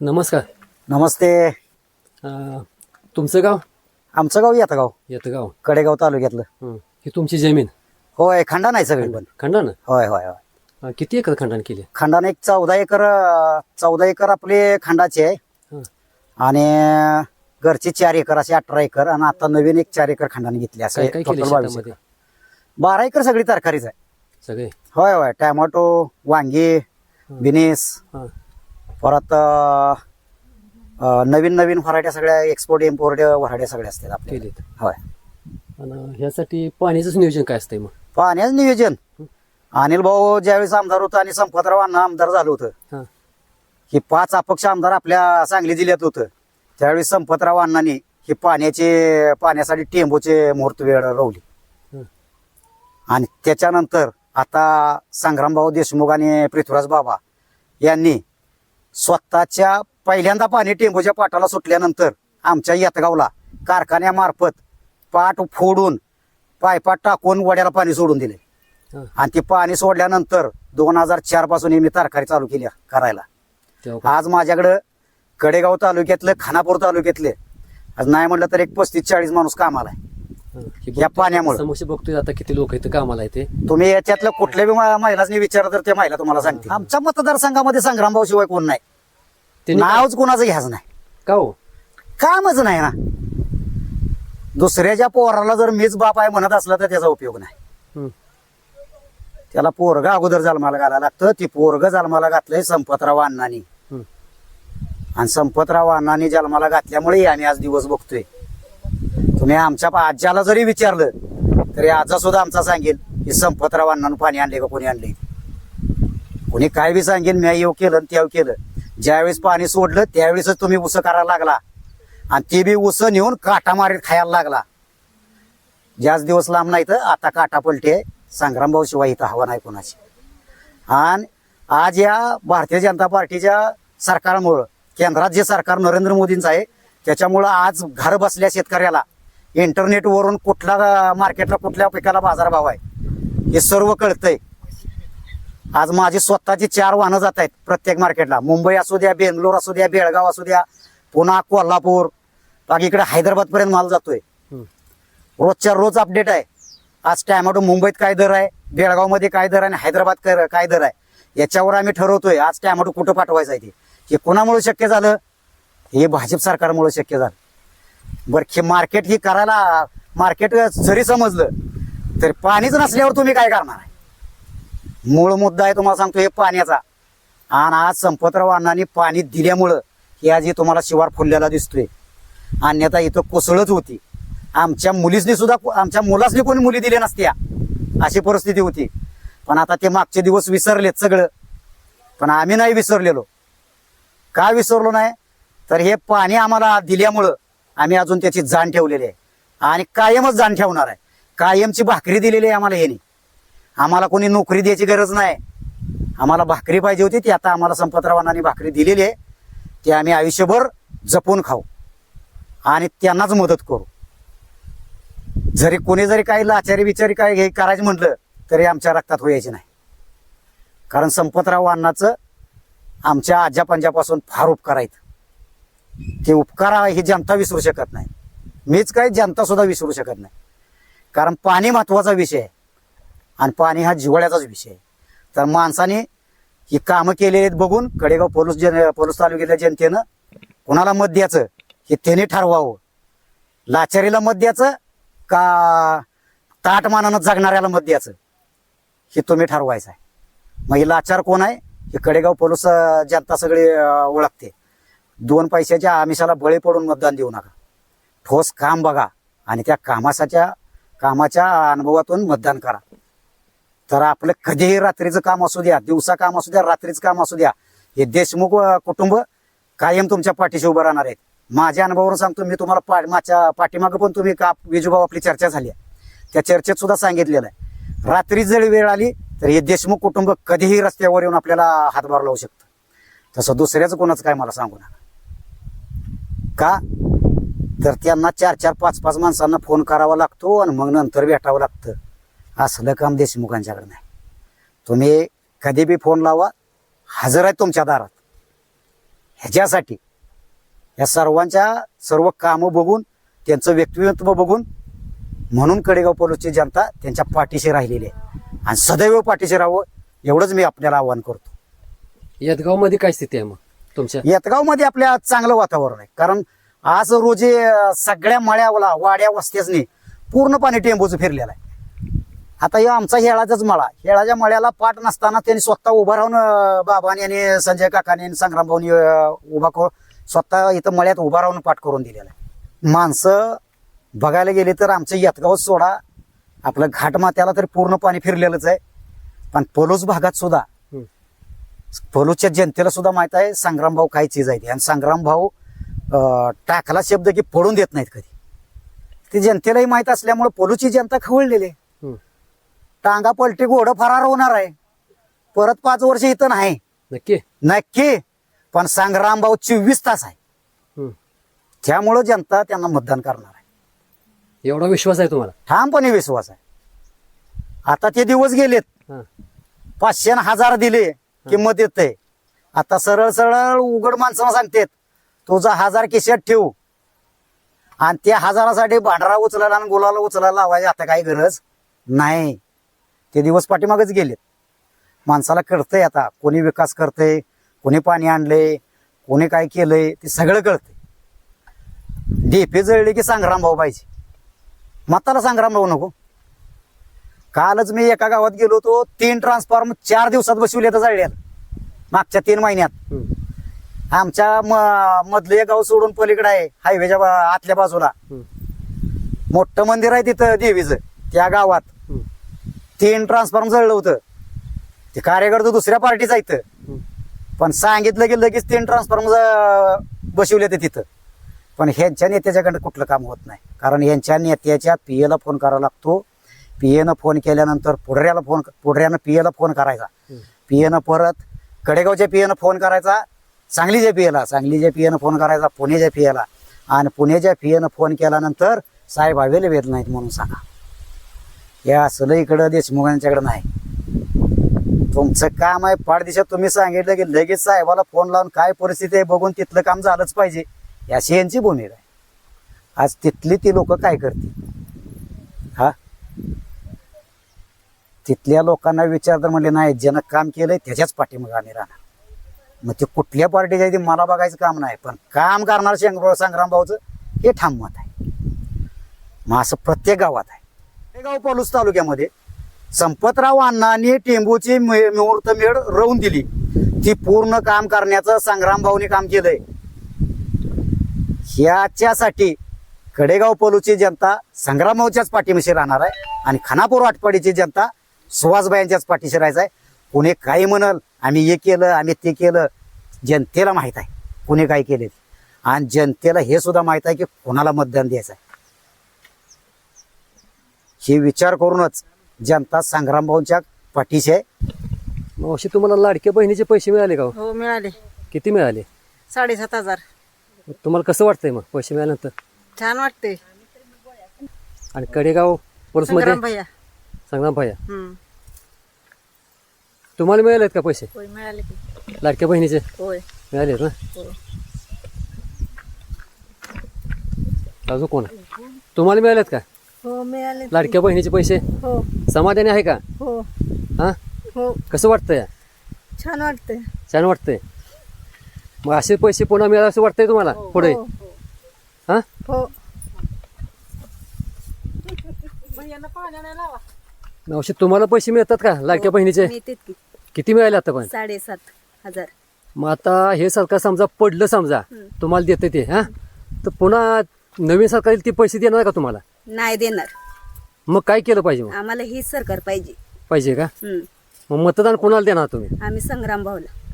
नमस्कार. नमस्ते. अं, तुमचं गाव? आमचं गाव येतं गाव येतं गाव कडेगाव तालुक्यातलं. हं. ही तुमची जमीन? होय खंडा नाही सगळी पण. खंडान होय होय होय. अं, किती एकर खंडान केली? खंडान एक चौदा एकर अं, चौदा एकर आपले खंडाचे आहे. हं. आणि घरचे चार एकर असे अठरा एकर आणि आता नवीन एक चार एकर खंडाने घेतली असं काय काय केले total बावीस शेतामध्ये? एकर. बारा एकर सगळी तरकारीच आहे. सगळे? होय होय. टॅमॅटो वांगी बिनीस हां. परत नवीन नवीन व्हरायट्या सगळ्या एक्सपोर्ट इम्पोर्ट व्हरायट्या सगळ्या असतात आपल्या. केलीत. होय. आणि ह्यासाठी पाण्याचंच नियोजन काय असतंय मग? पाण्याचं नियोजन. अनिल भाऊ ज्यावेळेस आमदार होता आणि संपतराव अण्णा आमदार झालं होतं. हां. ही पाच अपक्ष आमदार आपल्या सांगली जिल्ह्यात होतं. त्यावेळेस संपतराव अण्णांनी ही पाण्याचे पाण्यासाठी टेंबूचे मुहूर्त वेळ रोवली. हं. आणि त्याच्यानंतर आता संग्रामभाऊ देशमुख आणि पृथ्वीराज बाबा यांनी स्वतःच्या पहिल्यांदा पाणी टेंबूच्या पाटाला सुटल्यानंतर आमच्या येतगावला कारखान्यामार्फत पाट फोडून पायपाट टाकून वड्याला पाणी सोडून दिले. आणि ते पाणी सोडल्यानंतर दोन हजार चारपासून मी तरकारी चालू केली करायला. आज माझ्याकडं कडेगाव तालुक्यातलं खानापूर तालुक्यातले आज नाही म्हटलं तर एक पस्तीस चाळीस माणूस कामाला आहे. या पाण्यामुळं. समक्ष बघतोय आता किती लोक इथं कामाला आहे ते. तुम्ही याच्यातल्या कुठल्याही महिलांनी विचारलं तर ते महिला तुम्हाला सांगते आमच्या मतदारसंघामध्ये संग्रामभाऊ शिवाय कोण नाही. काय- नावच कोणाचं घ्यायचं नाही. का हो? कामच नाही ना. दुसऱ्याच्या पोराला जर मीच बाप आहे म्हणत असला तर त्याचा उपयोग नाही. हं. त्याला पोरगा अगोदर जन्माला घालायला लागतं. ती पोरग जन्माला घातलंय संपतराव अण्णांनी. आणि संपतराव अण्णांनी जन्माला घातल्यामुळे आम्ही आज दिवस बघतोय. तुम्ही आमच्या आज्याला जरी विचारलं तरी आजा सुद्धा आमचा सांगेल की संपतराव अण्णानं पाणी आणले का? कोणी आणले? कोणी काय बी सांगेल मी येऊ केलं आणि त्याव केलं. ज्यावेळेस पाणी सोडलं त्यावेळेसच तुम्ही उस करायला लागला. आणि ते बी उस नेऊन काटा मारीत खायला लागला. ज्याच दिवस लांब नाही तर आता काटा पलटे संग्रामभाऊ शिवाय इथं हवा नाही कोणाची. आणि आज या भारतीय जनता पार्टीच्या सरकारमुळं केंद्रात जे सरकार नरेंद्र मोदींचं आहे त्याच्यामुळं आज घर बसल्या शेतकऱ्याला इंटरनेटवरून कुठला मार्केटला कुठल्या पिकाला बाजारभाव आहे? हे सर्व कळतंय. आज माझी स्वतःची चार वाहनं जात आहेत प्रत्येक मार्केटला मुंबई असू द्या बेंगलोर असू द्या बेळगाव असू द्या पुन्हा कोल्हापूर. बाकी इकडे हैदराबाद पर्यंत माल जातोय. रोजच्या रोज अपडेट आहे. आज टॅमॅटो मुंबईत काय दर आहे बेळगावमध्ये काय दर आहे आणि हैदराबाद काय काय दर आहे? याच्यावर आम्ही ठरवतोय. आज टॅमॅटो कुठं पाठवायचं आहे ते? हे कोणामुळे शक्य झालं? हे भाजप सरकारमुळे शक्य झालं. बरं हे मार्केट ही करायला मार्केट जरी समजलं तरी पाणीच नसल्यावर तुम्ही काय करणार आहे? मूळ मुद्दा आहे तुम्हाला सांगतो हे पाण्याचा. आणि आज संपतराव अण्णांनी पाणी दिल्यामुळं हे आज हे तुम्हाला शिवार फुललेला दिसतोय. अन्यथा इथं कोसळच होती. आमच्या मुलीसनी सुद्धा आमच्या मुलासनी कोणी मुली दिल्या नसत्या. अशी परिस्थिती होती. पण आता ते मागचे दिवस विसरलेत सगळं. पण आम्ही नाही विसरलेलो. का विसरलो नाही? तर हे पाणी आम्हाला दिल्यामुळं आम्ही अजून त्याची जाण ठेवलेली आहे. आणि कायमच जाण ठेवणार आहे. कायमची भाकरी दिलेली आहे आम्हाला यांनी आम्हाला कोणी नोकरी द्यायची गरज नाही. आम्हाला भाकरी पाहिजे होती ती आता आम्हाला संपतरावांनी भाकरी दिलेली आहे. ती आम्ही आयुष्यभर जपून खाऊ. आणि त्यांनाच मदत करू. जरी कोणी जरी काही लाचारी बिचारी काय हे करायचं म्हटलं तरी आमच्या रक्तात व्हायचे नाही. कारण संपतराव अण्णाचं आमच्या आज्या पंजापासून फार उपकार आहेत. ते उपकार ही जनता विसरू शकत नाही. मीच काय जनता सुद्धा विसरू शकत नाही. कारण पाणी महत्त्वाचा विषय आहे. आणि पाणी हा जिव्हाळ्याचाच विषय आहे. तर माणसाने ही कामं केलेली आहेत बघून कडेगाव पोलीस जन पोलीस तालुक्यातल्या जनतेनं कोणाला मत द्यायचं हे त्याने ठरवावं. लाचारीला मत द्यायचं का ताटमानानं जगणाऱ्याला मत द्यायचं हे तुम्ही ठरवायचं आहे. मग ही लाचार कोण आहे? हे कडेगाव पोलीस जनता सगळी ओळखते. दोन पैशाच्या आमिषाला बळी पडून मतदान देऊ नका. ठोस काम बघा आणि त्या कामासाच्या कामाच्या अनुभवातून मतदान करा. तर आपलं कधीही रात्रीचं काम असू द्या दिवसा काम असू द्या रात्रीचं काम असू द्या हे देशमुख कुटुंब कायम तुमच्या पाठीशी उभं राहणार आहेत. माझ्या अनुभवावरून सांगतो मी तुम्हाला पा माझ्या पाठीमागं पण तुम्ही का विजूभाऊ आपली चर्चा झाली आहे. त्या चर्चेत सुद्धा सांगितलेलं आहे. रात्री जरी वेळ आली तर हे देशमुख कुटुंब कधीही रस्त्यावर येऊन आपल्याला हातभार लावू शकतं. तसं दुसऱ्याचं कोणाचं काय मला सांगू नका. का? तर त्यांना चार चार पाच पाच माणसांना फोन करावा लागतो आणि मग नंतर भेटावं लागतं. असलं काम देशमुखांच्याकडे नाही तुम्ही कधी बी फोन लावा हजर आहे तुमच्या दारात. ह्याच्यासाठी या सर्वांच्या सर्व कामं बघून त्यांचं व्यक्तिमत्व बघून म्हणून कडेगाव पोलीसची जनता त्यांच्या पाठीशी राहिलेली आहे. आणि सदैव पाठीशी राहावं एवढंच मी आपल्याला आवाहन करतो. यदगावमध्ये काय स्थिती आहे मग? तुमच्या? येतगावमध्ये आपल्या चांगलं वातावरण आहे. कारण आज रोजी सगळ्या मळ्याला वाड्या वस्त्यासनी पूर्ण पाणी टेंबूचं फिरलेलं आहे. आता या आमचा हेळाचाच मळा हेळाच्या मळ्याला पाठ नसताना त्यांनी स्वतः उभा राहून अं, बाबांनी आणि संजय काकाने आणि संग्राम भाऊनी उभा करून स्वतः इथं मळ्यात उभा राहून पाठ करून दिलेला आहे. माणसं बघायला गेली तर आमचं येतगाव सोडा आपलं घाटमात्याला तर पूर्ण पाणी फिरलेलंच आहे. पण पलूस भागात सुद्धा पलूसच्या जनतेला सुद्धा माहीत आहे संग्राम भाऊ काय चीज आहे. आणि संग्राम भाऊ टाकला शब्द की पडून देत नाहीत कधी. ते जनतेलाही माहीत असल्यामुळे पोलूची जनता खवळलेली. टांगा पलटी घोडं फरार होणार आहे. परत पाच वर्ष इथं नाही. नक्की. नक्की. पण संग्राम भाऊ चोवीस तास आहे. त्यामुळं जनता त्यांना मतदान करणार आहे. एवढा विश्वास आहे तुम्हाला? ठामपणे विश्वास आहे. आता ते दिवस गेलेत. पाचशे न हजार दिले. किंमत येते आता सरळ सरळ उघड माणसाला सांगतेत तुझा हजार किशात ठेवू. आणि त्या हजारासाठी भांडरा उचलायला आणि गुलाला उचलायला लावायची आता काही गरज नाही. ते दिवस पाठीमागच गेलेत. माणसाला कळतंय आता कोणी विकास करतंय कोणी पाणी आणलंय कोणी काय केलंय ते सगळं कळतंय. डेपे जळले की संग्राम भाऊ पाहिजे. मताला संग्राम भाऊ नको. कालच मी एका गावात गेलो होतो तीन ट्रान्सफॉर्म चार दिवसात बसविले तर जळल्यात. मागच्या तीन महिन्यात. आमच्या मधलं एक गाव सोडून पलीकडे आहे हायवेच्या आतल्या बाजूला. मोठं मंदिर आहे तिथं देवीचं त्या गावात. तीन ट्रान्सफॉर्म जळलं होतं. ते कार्यकर्ते दुसऱ्या पार्टीचा इथं. पण सांगितलं की लगेच तीन ट्रान्सफॉर्म बसवले ते तिथं. पण ह्यांच्या नेत्याच्याकडे कुठलं काम होत नाही. कारण यांच्या नेत्याच्या पीएला फोन करावा लागतो. पीएनं फोन केल्यानंतर पुढऱ्याला फोन पुढऱ्यानं पीएला फोन करायचा. हम्म. पीएनं परत कडेगावच्या पीएनं फोन करायचा सांगलीच्या पीएला सांगलीच्या पीएनं फोन करायचा पुण्याच्या पीएला. आणि पुण्याच्या पीएनं फोन केल्यानंतर साहेब हवेले येत नाहीत म्हणून सांगा. असलं इकडं देशमुखांच्याकडे नाही. तुमचं काम आहे पाठ दिवसात तुम्ही सांगितलं की लगेच साहेबाला फोन लावून काय परिस्थिती आहे बघून तिथलं काम झालंच पाहिजे. अशी यांची भूमिका आहे. आज तिथली ती लोक काय करतील? हा? तिथल्या लोकांना विचार तर म्हणले नाही ज्यानं काम केलंय त्याच्याच पाठीमागे आम्ही राहणार. मग ते कुठल्या पार्टीच्या आहे ते मला बघायचं काम नाही पण काम करणार शंकर संग्राम भाऊचं हे ठाम मत आहे. मग असं प्रत्येक गावात आहे. हे गाव पलूस तालुक्यामध्ये संपतराव अण्णांनी टेंबूची मे- मुहूर्तमेढ रवून दिली. ती पूर्ण काम करण्याचं संग्राम भाऊने काम केलंय. ह्याच्यासाठी कडेगाव पलूची जनता संग्राम भाऊच्याच राहणार आहे आणि खानापूर वाटपाडीची जनता सुहासबाईंच्याच पाठीशी राहायचं आहे कुणी काही म्हणल आम्ही हे केलं आम्ही ते केलं जनतेला माहीत आहे. कुणी काय केले आणि जनतेला हे सुद्धा माहीत आहे की कोणाला मतदान द्यायचं आहे हे विचार करूनच जनता संग्राम भाऊंच्या पाठीशी आहे. मग अशी तुम्हाला लाडक्या बहिणीचे पैसे मिळाले का हो? हो मिळाले. किती मिळाले? साडेसात हजार. तुम्हाला कसं वाटतंय मग पैसे मिळाल्यानंतर? छान वाटते आणि कडेगाव पोलीसमध्ये? संग्राम भैया. संग्राम भैया. हम्म. तुम्हाला मिळालेत का पैसे? होय मिळाले की. लाडक्या बहिणीचे? होय. मिळालेत ना? हो अजून कोण? आहे? तुम्हाला मिळालेत का? हो मिळाले लाडक्या बहिणीचे पैसे? हो. समाधानी आहे का? हो. हा? हो. कसं वाटतंय? छान वाटते छान वाटतंय. मग असे पैसे पुन्हा मिळाले असं वाटतंय तुम्हाला पुढे? हा. हो? असे तुम्हाला पैसे मिळतात का? लाडक्या बहिणीचे? मिळतेत की. किती मिळाले आता पण? साडेसात हजार. मग आता हे सरकार समजा पडलं समजा हम्म. तुम्हाला देते ते हा? तर पुन्हा नवीन सरकार येईल ते पैसे देणार का तुम्हाला? नाही देणार. मग काय केलं पाहिजे मग? आम्हाला हीच सरकार पाहिजे. पाहिजे का? हम्म. मग मतदान कोणाला देणार तुम्ही? आम्ही संग्राम भाऊला.